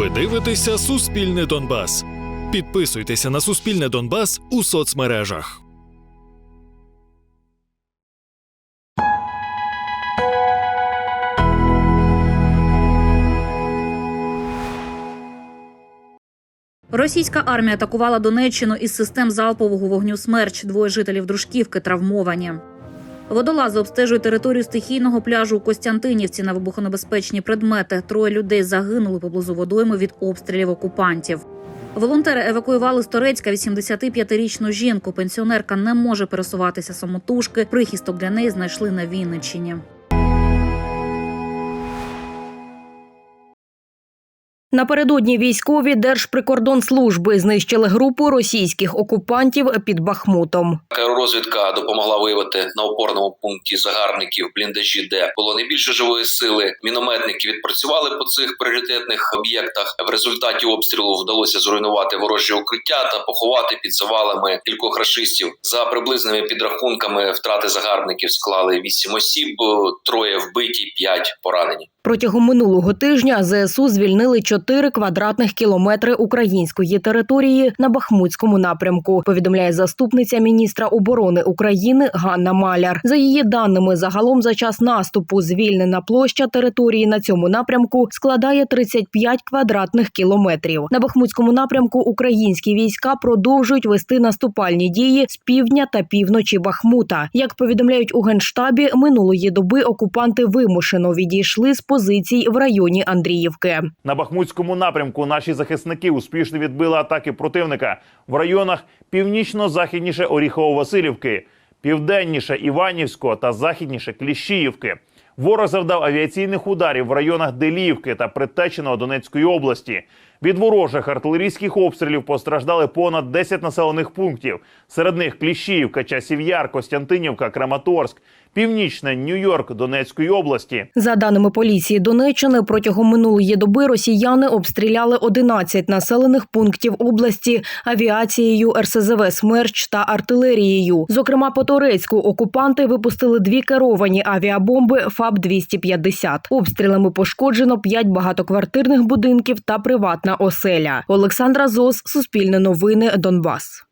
Ви дивитеся Суспільне Донбас. Підписуйтеся на Суспільне Донбас у соцмережах. Російська армія атакувала Донеччину із систем залпового вогню «Смерч». Двоє жителів Дружківки травмовані. Водолази обстежують територію стихійного пляжу у Костянтинівці на вибухонебезпечні предмети. Троє людей загинули поблизу водойми від обстрілів окупантів. Волонтери евакуювали з Торецька 85-річну жінку. Пенсіонерка не може пересуватися самотужки. Прихисток для неї знайшли на Вінниччині. Напередодні військові Держприкордонслужби знищили групу російських окупантів під Бахмутом. Аеророзвідка допомогла виявити на опорному пункті загарбників бліндажі, де було найбільше живої сили. Мінометники відпрацювали по цих пріоритетних об'єктах. В результаті обстрілу вдалося зруйнувати ворожі укриття та поховати під завалами кількох рашистів. За приблизними підрахунками втрати загарбників склали вісім осіб, троє вбиті, п'ять поранені. Протягом минулого тижня ЗСУ звільнили 4 квадратних кілометри української території на Бахмутському напрямку. Повідомляє заступниця міністра оборони України Ганна Маляр. За її даними, загалом за час наступу звільнена площа території на цьому напрямку складає 35 квадратних кілометрів. На Бахмутському напрямку українські війська продовжують вести наступальні дії з півдня та півночі Бахмута. Як повідомляють у генштабі, минулої доби окупанти вимушено відійшли з позицій в районі Андріївки. На Бахмутському напрямку наші захисники успішно відбили атаки противника в районах північно-західніше Оріхово-Василівки, південніше Іванівського та західніше Кліщіївки. Ворог завдав авіаційних ударів в районах Деліївки та Притеченого Донецької області. Від ворожих артилерійських обстрілів постраждали понад 10 населених пунктів. Серед них Кліщіївка, Часів Яр, Костянтинівка, Краматорськ, Північне Нью-Йорк Донецької області. За даними поліції Донеччини, протягом минулої доби росіяни обстріляли 11 населених пунктів області авіацією, РСЗВ «Смерч» та артилерією. Зокрема, по Торецьку окупанти випустили дві керовані авіабомби ФАБ-250. Обстрілами пошкоджено 5 багатоквартирних будинків та приватна оселя. Олександра Зос, Суспільне новини, Донбас.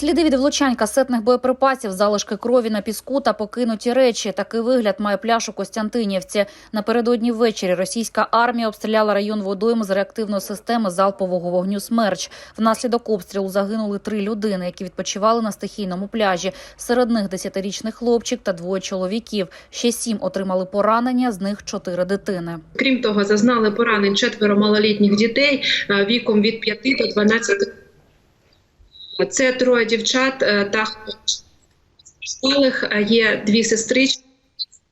Сліди від влучань касетних боєприпасів, залишки крові на піску та покинуті речі. Такий вигляд має пляж у Костянтинівці. Напередодні ввечері російська армія обстріляла район водойм з реактивної системи залпового вогню «Смерч». Внаслідок обстрілу загинули три людини, які відпочивали на стихійному пляжі. Серед них десятирічний хлопчик та двоє чоловіків. Ще сім отримали поранення, з них чотири дитини. Крім того, зазнали поранень четверо малолітніх дітей е, віком від 5 до 12 років. Це троє дівчат е, та хлопчик. Е, є дві сестрички,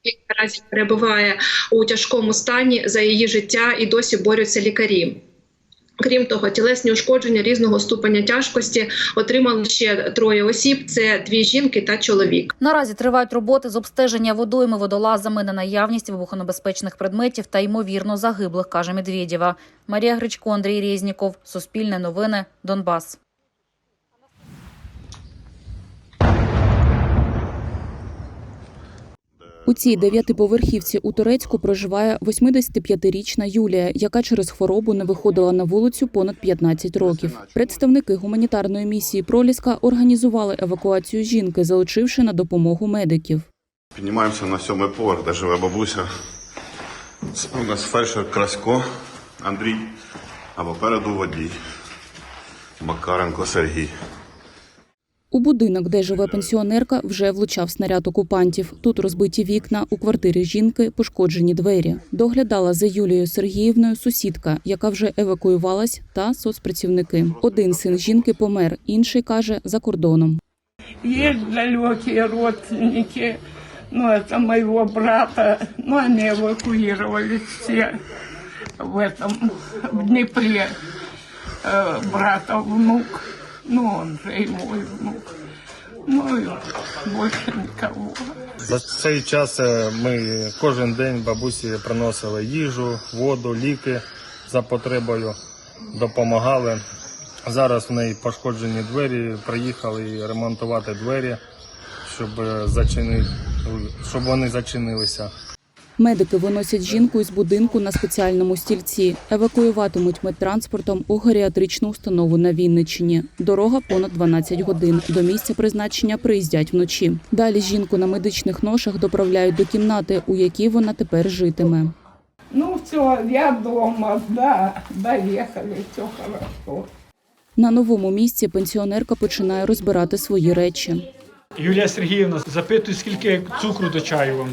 які наразі перебуває у тяжкому стані за її життя і досі борються лікарі. Крім того, тілесні ушкодження різного ступеня тяжкості отримали ще троє осіб: це дві жінки та чоловік. Наразі тривають роботи з обстеження водойми водолазами на наявність вибухонебезпечних предметів та ймовірно загиблих, каже Медведєва. Марія Гречко, Андрій Резніков, Суспільне новини, Донбас. У цій дев'ятиповерхівці у Турецьку проживає 85-річна Юлія, яка через хворобу не виходила на вулицю понад 15 років. Представники гуманітарної місії Проліска організували евакуацію жінки, залучивши на допомогу медиків. Піднімаємося на сьомий поверх, де живе бабуся. У нас фельдшер Красько Андрій, а попереду водій Макаренко Сергій. У будинок, де живе пенсіонерка, вже влучав снаряд окупантів. Тут розбиті вікна, у квартирі жінки пошкоджені двері. Доглядала за Юлією Сергіївною сусідка, яка вже евакуювалась, та соцпрацівники. Один син жінки помер, інший каже за кордоном. Есть далекие родственники, ну, это моего брата, но они эвакуировались все в этом, в Днепре. Э, брата внук, ну, он же и мой внук. Ну, больше никого. За цей час е, ми кожен день бабусі приносили їжу, воду, ліки за потребою, допомагали. Зараз в неї пошкоджені двері, приїхали ремонтувати двері, щоб, е, щоб вони зачинилися. Медики виносять жінку із будинку на спеціальному стільці. Евакуюватимуть медтранспортом у геріатричну установу на Вінниччині. Дорога понад 12 годин. До місця призначення приїздять вночі. Далі жінку на медичних ношах доправляють до кімнати, у якій вона тепер житиме. Ну все, я дома, да, доехали, все хорошо. На новому місці пенсіонерка починає розбирати свої речі. Юлія Сергіївна запитує, скільки цукру до чаю вам.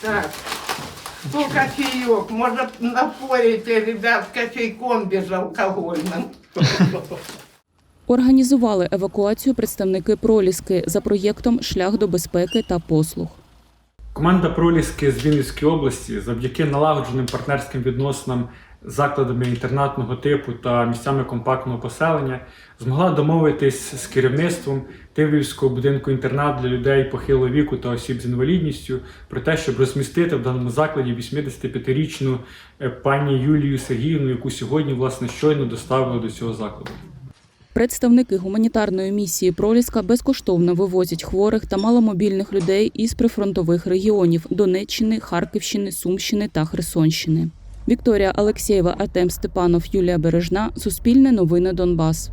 Так, Ну, кофеек. может напоите, ребят, кофейком безалкогольным. Організували евакуацію представники проліски за проєктом Шлях до безпеки та послуг. Команда Проліски з Вінницької області завдяки налагодженим партнерським відносинам закладами інтернатного типу та місцями компактного поселення змогла домовитись з керівництвом Тиврівського будинку інтернат для людей похилого віку та осіб з інвалідністю про те, щоб розмістити в даному закладі 85-річну е, пані Юлію Сергіївну, яку сьогодні власне щойно доставили до цього закладу. Представники гуманітарної місії Проліска безкоштовно вивозять хворих та маломобільних людей із прифронтових регіонів Донеччини, Харківщини, Сумщини та Херсонщини. Вікторія Алексєєва, Артем Степанов, Юлія Бережна. Суспільне новини Донбас.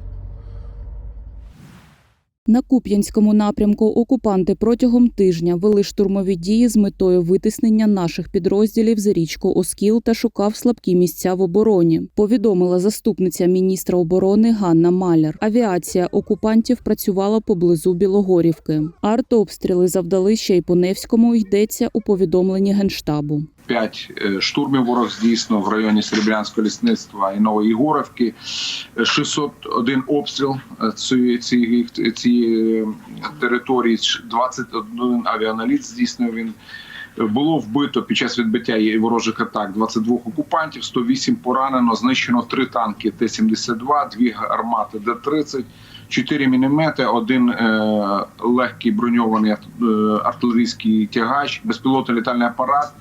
На Куп'янському напрямку окупанти протягом тижня вели штурмові дії з метою витиснення наших підрозділів за річку Оскіл та шукав слабкі місця в обороні. Повідомила заступниця міністра оборони Ганна Маляр. Авіація окупантів працювала поблизу Білогорівки. Артобстріли завдали ще й по Невському. Йдеться у повідомленні генштабу. П'ять е, штурмів ворог здійснив в районі Серебрянського лісництва і Нової Горовки. Е, 601 обстріл е, цієї, е, території, 21 авіаналіт здійснив він. Е, Було вбито під час відбиття ворожих атак 22 окупантів, 108 поранено, знищено 3 танки Т-72, 2 гармати Д-30, 4 міномети, один е, легкий броньований е, артилерійський тягач, безпілотний літальний апарат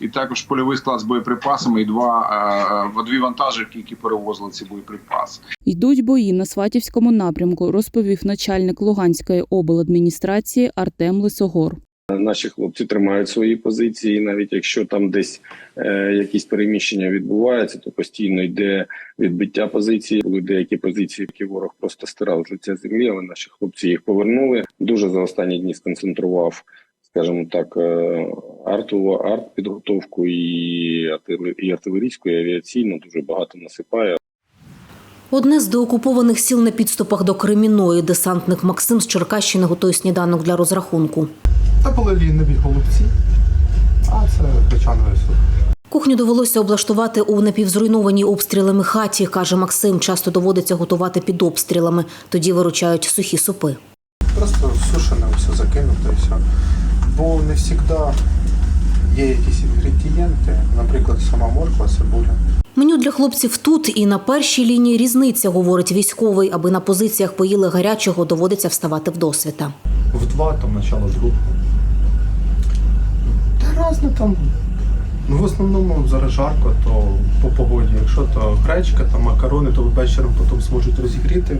і також польовий склад з боєприпасами і два е, дві вантажівки, які перевозили ці боєприпаси. Йдуть бої на Сватівському напрямку, розповів начальник Луганської обладміністрації Артем Лисогор. Наші хлопці тримають свої позиції, навіть якщо там десь е, якісь переміщення відбуваються, то постійно йде відбиття позиції. Були деякі позиції, які ворог просто стирав з лиця землі, але наші хлопці їх повернули. Дуже за останні дні сконцентрував, скажімо так, е, арту, арт підготовку і, і артилерійську, і авіаційну. Дуже багато насипає. Одне з деокупованих сіл на підступах до Креміної десантник Максим з Черкащини готує сніданок для розрахунку. Та були ліниві голубці, а це печановий суп. Кухню довелося облаштувати у напівзруйнованій обстрілами хаті, каже Максим. Часто доводиться готувати під обстрілами. Тоді виручають сухі супи. Просто сушене все закинуто і все. Бо не завжди є якісь інгредієнти, наприклад, сама морква, цибуля. Меню для хлопців тут і на першій лінії різниця, говорить військовий. Аби на позиціях поїли гарячого, доводиться вставати в досвіта. В два, там начало другого. Та разне там. Ну, в основному зараз жарко, то по погоді. Якщо то гречка, там макарони, то вечором потім зможуть розігріти.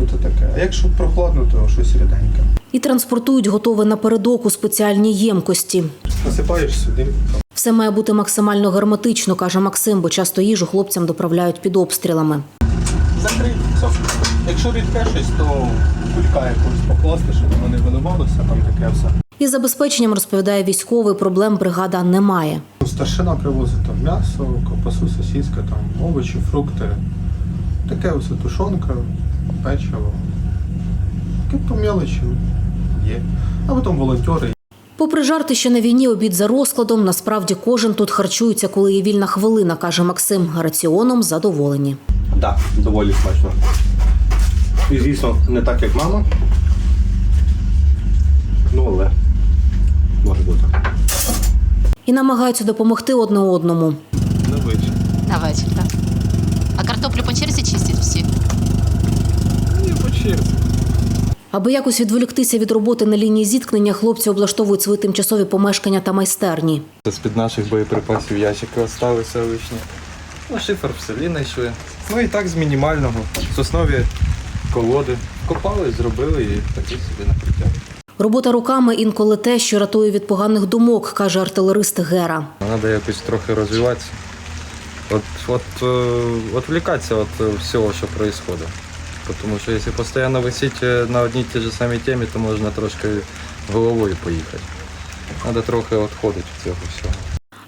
Ну то таке. А якщо прохладно, то щось ріденьке. І транспортують готове напередок у спеціальній ємкості. Насипаєш сюди. Все має бути максимально герметично, каже Максим, бо часто їжу хлопцям доправляють під обстрілами. Закрити. Якщо рідке щось, то кулька якусь покласти, щоб воно не виливалося, там таке все. Із забезпеченням розповідає військовий, проблем бригада не має. Ну, Старшина привозить там м'ясо, ковбасу, сосиска, там овочі, фрукти. Таке ось тушонка, печиво. Таке по мелочі є. А потім волонтери. Попри жарти, що на війні обід за розкладом, насправді кожен тут харчується, коли є вільна хвилина, каже Максим. Раціоном задоволені. Так, доволі смачно. І звісно, не так, як мама. Ну, але може бути. І намагаються допомогти одне одному. На вечір. На вечір, так. А картоплю по черзі чистять всі? Ні, по черзі. Аби якось відволіктися від роботи на лінії зіткнення, хлопці облаштовують свої тимчасові помешкання та майстерні. З-під наших боєприпасів ящики залишилися лишні. Ну, шифер в селі знайшли. Ну і так з мінімального. З основі колоди. Копали, зробили і такі собі накриття. Робота руками інколи те, що рятує від поганих думок, каже артилерист Гера. Треба якось трохи розвиватися. От, от, е, відвлікатися від всього, що відбувається. Тому що якщо постійно висіти на одній ті ж самій темі, то можна трошки головою поїхати. Треба трохи відходити від цього всього.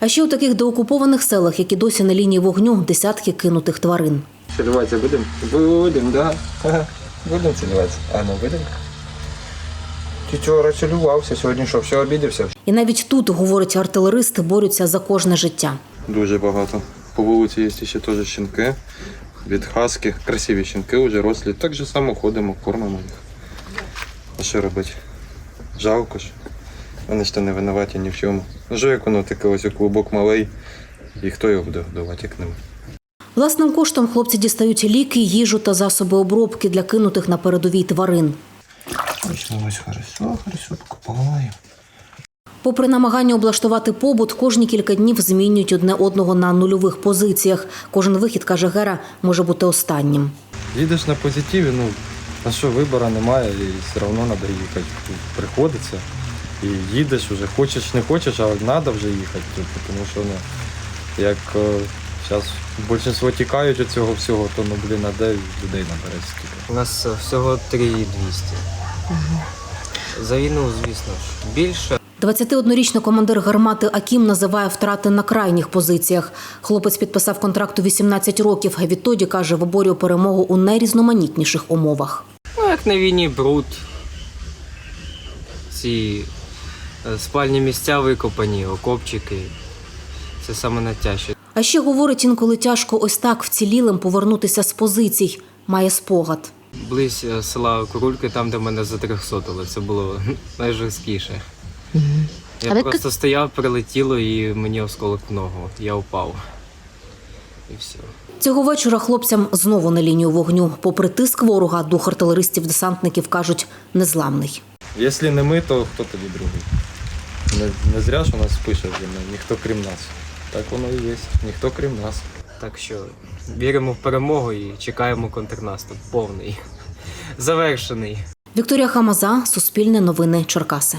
А ще у таких деокупованих селах, які досі на лінії вогню, десятки кинутих тварин. Цілюватися будемо? Будемо, да. Будемо цілюватися. А ну будемо. Ти вчора цілювався, сьогодні що, все обідався? І навіть тут, говорить артилерист, борються за кожне життя. Дуже багато. По вулиці є ще теж щенки від хаски. Красиві щенки вже рослі. Так же само ходимо, кормимо їх. А що робити? Жалко ж. Вони ж то не винуваті ні в чому. Ну, що як воно таке ось клубок малий, і хто його буде годувати, як ним? Власним коштом хлопці дістають ліки, їжу та засоби обробки для кинутих на передовій тварин. Ось ось хорошо, хорошо, покупаю. Попри намагання облаштувати побут, кожні кілька днів змінюють одне одного на нульових позиціях. Кожен вихід, каже Гера, може бути останнім. Їдеш на позитиві, ну а що вибору немає, і все одно треба їхати. Приходиться. І їдеш вже, хочеш, не хочеш, але треба вже їхати. Тому що ну, як зараз більшість тікають від цього всього, то ну блін, а де людей набереться скільки. У нас е, всього 3200. За війну, звісно ж, більше. 21-річний командир гармати Акім називає втрати на крайніх позиціях. Хлопець підписав контракт у 18 років. Відтоді каже, виборює перемогу у найрізноманітніших умовах. Ну, як на війні, бруд. Ці е, спальні місця викопані, окопчики. Це саме найтяжче. А ще говорить, інколи тяжко ось так вцілілим повернутися з позицій. Має спогад. Близь е, села Курульки, там, де мене затрьохсотили, це було найжорсткіше. Я Але просто стояв, прилетіло і мені осколок в ногу. Я впав. І все. Цього вечора хлопцям знову на лінію вогню. Попри тиск ворога, дух артилеристів-десантників кажуть незламний. Якщо не ми, то хто тоді другий? Не, не зря ж у нас пише ну, ніхто крім нас. Так воно і є. Ніхто крім нас. Так що віримо в перемогу і чекаємо контрнаступ повний. Завершений. Вікторія Хамаза, Суспільне новини, Черкаси.